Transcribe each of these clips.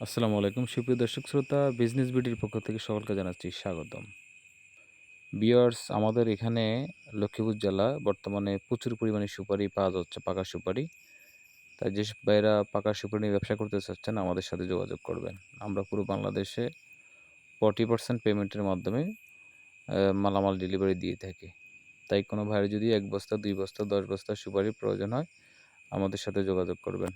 আসসালামু আলাইকুম। সুপ্রিয় দর্শক শ্রোতা বিজনেস বিডির পক্ষ থেকে সকলকে জানাচ্ছি স্বাগতম। বিয়ার্স আমাদের এখানে লক্ষ্মীপুর জেলা বর্তমানে প্রচুর পরিমাণে সুপারি পাওয়া যাচ্ছে, পাকা সুপারি। তাই যেসব ভাইরা পাকা সুপারি নিয়ে ব্যবসা করতে চাচ্ছেন, আমাদের সাথে যোগাযোগ করবেন। আমরা পুরো বাংলাদেশে ফর্টি পার্সেন্ট পেমেন্টের মাধ্যমে মালামাল ডেলিভারি দিয়ে থাকি। তাই কোনো ভাইয়ের যদি এক বস্তা, দুই বস্তা, দশ বস্তা সুপারির প্রয়োজন হয়, আমাদের সাথে যোগাযোগ করবেন।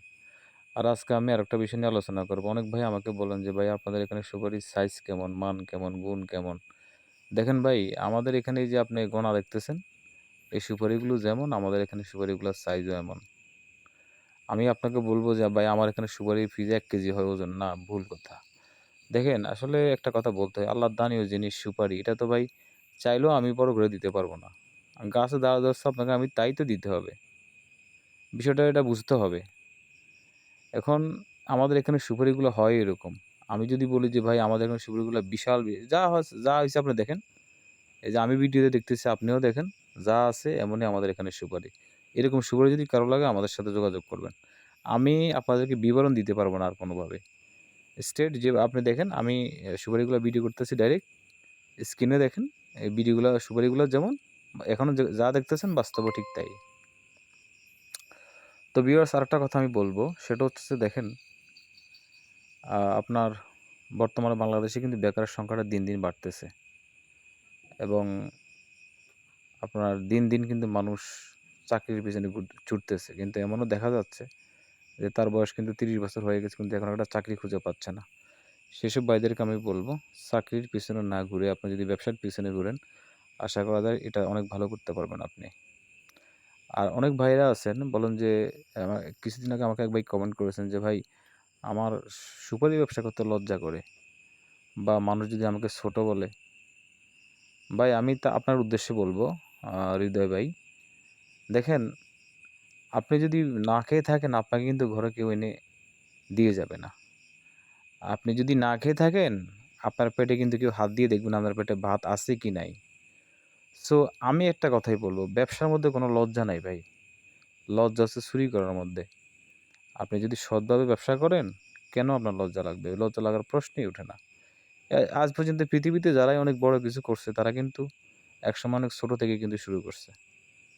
আর আজকে আমি আরেকটা বিষয় নিয়ে আলোচনা করব। অনেক ভাই আমাকে বলেন যে, ভাই, আপনাদের এখানে সুপারির সাইজ কেমন? মান কেমন? গুণ কেমন? দেখেন ভাই, আমাদের এখানে যে আপনি গোনা দেখতেছেন, এই সুপারিগুলো যেমন, আমাদের এখানে সুপারিগুলোর সাইজও এমন। আমি আপনাকে বলব যে, ভাই, আমার এখানে সুপারির ফিজ এক কেজি হয়, ওজন না, ভুল কথা। দেখেন, আসলে একটা কথা বলতে হয়, আল্লাহর দানীয় জিনিস সুপারি, এটা তো ভাই চাইলেও আমি বড় করে দিতে পারব না। গাছে দাঁড়া দোস্ত আপনাকে আমি তাই তো দিতে হবে। বিষয়টা এটা বুঝতে হবে। এখন আমাদের এখানে সুপারিগুলো হয় এরকম। আমি যদি বলি যে, ভাই, আমাদের এখানে সুপারিগুলো বিশাল যা যা হয়েছে আপনি দেখেন। এই যে, আমি ভিডিওতে দেখতেছি, আপনিও দেখেন। যা আছে এমনই আমাদের এখানে সুপারি। এরকম সুপারি যদি কারও লাগে, আমাদের সাথে যোগাযোগ করবেন। আমি আপনাদেরকে বিবরণ দিতে পারব না আর কোনোভাবে। স্টেট যে, আপনি দেখেন, আমি সুপারিগুলো ভিডিও করতেছি ডাইরেক্ট। স্ক্রিনে দেখেন, এই ভিডিওগুলো, সুপারিগুলো যেমন এখনও যা দেখতেছেন বাস্তব ঠিক তাই। তো ভিউয়ার্স আরেকটা কথা আমি বলব, সেটা হচ্ছে দেখেন আপনার বর্তমানে বাংলাদেশে কিন্তু বেকারের সংখ্যাটা দিন দিন বাড়তেছে। এবং আপনার দিন দিন কিন্তু মানুষ চাকরির পিছনে ছুটতেছে। কিন্তু এমনও দেখা যাচ্ছে যে তার বয়স কিন্তু তিরিশ বছর হয়ে গেছে, কিন্তু এখন একটা চাকরি খুঁজে পাচ্ছে না। সেসব ভাইদেরকে আমি বলব, চাকরির পিছনে না ঘুরে আপনি যদি ব্যবসার পিছনে ঘুরেন, আশা করা যায় এটা অনেক ভালো করতে পারবেন আপনি। আর অনেক ভাইরা আছেন বলেন যে কিছুদিন আগে আমাকে এক ভাই কমেন্ট করেছেন যে, ভাই, আমার সুপারি ব্যবসা করতে লজ্জা করে বা মানুষ যদি আমাকে ছোট বলে। ভাই, আমি তা আপনার উদ্দেশ্যে বলব হৃদয় ভাই। দেখেন, আপনি যদি না খেয়ে থাকেন, আপনাকে কিন্তু ঘরে কেউ এনে দিয়ে যাবে না। আপনি যদি না খেয়ে থাকেন, আপনার পেটে কিন্তু কেউ হাত দিয়ে দেখবেন আপনার পেটে ভাত আছে কি নাই। সো আমি একটা কথাই বলব, ব্যবসার মধ্যে কোনো লজ্জা নাই ভাই। লজ্জা হচ্ছে চুরি করার মধ্যে। আপনি যদি সৎভাবে ব্যবসা করেন, কেন আপনার লজ্জা লাগবে? লজ্জা লাগার প্রশ্নই ওঠে না। আজ পর্যন্ত পৃথিবীতে যারাই অনেক বড় কিছু করছে, তারা কিন্তু একসময় অনেক ছোটো থেকে কিন্তু শুরু করছে।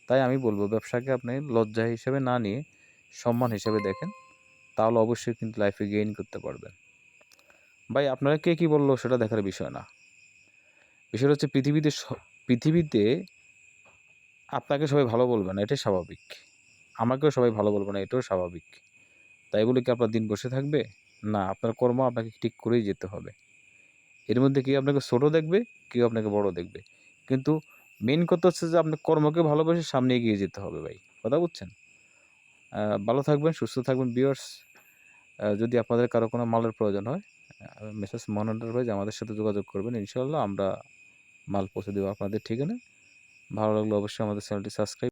তাই আমি বলব, ব্যবসাকে আপনি লজ্জা হিসেবে না নিয়ে, সম্মান হিসেবে দেখেন, তাহলে অবশ্যই কিন্তু লাইফে গেইন করতে পারবেন। ভাই, আপনারা কে কী বলল সেটা দেখার বিষয় না। বিষয়টা হচ্ছে পৃথিবীতে পৃথিবীতে আপনাকে সবাই ভালো বলবে না, এটাই স্বাভাবিক। আমাকেও সবাই ভালো বলবে না, এটাও স্বাভাবিক। তাই বলে কি আপনার দিন বসে থাকবে? না, আপনার কর্ম আপনাকে ঠিক করেই যেতে হবে। এর মধ্যে কেউ আপনাকে ছোট দেখবে, কেউ আপনাকে বড় দেখবে। কিন্তু মেন কথা হচ্ছে যে আপনার কর্মকে ভালোবেসে সামনে এগিয়ে যেতে হবে ভাই, কথা বুঝছেন? ভালো থাকবেন, সুস্থ থাকবেন বিয়ার্স যদি আপনাদের কারও কোনো মালের প্রয়োজন হয় মেসেজ মনিটর ভাই আমাদের সাথে যোগাযোগ করবেন ইনশাল্লাহ আমরা মাল পৌঁছে দেবো আপনাদের ঠিকানা ভালো লাগলে অবশ্যই আমাদের চ্যানেলটি সাবস্ক্রাইব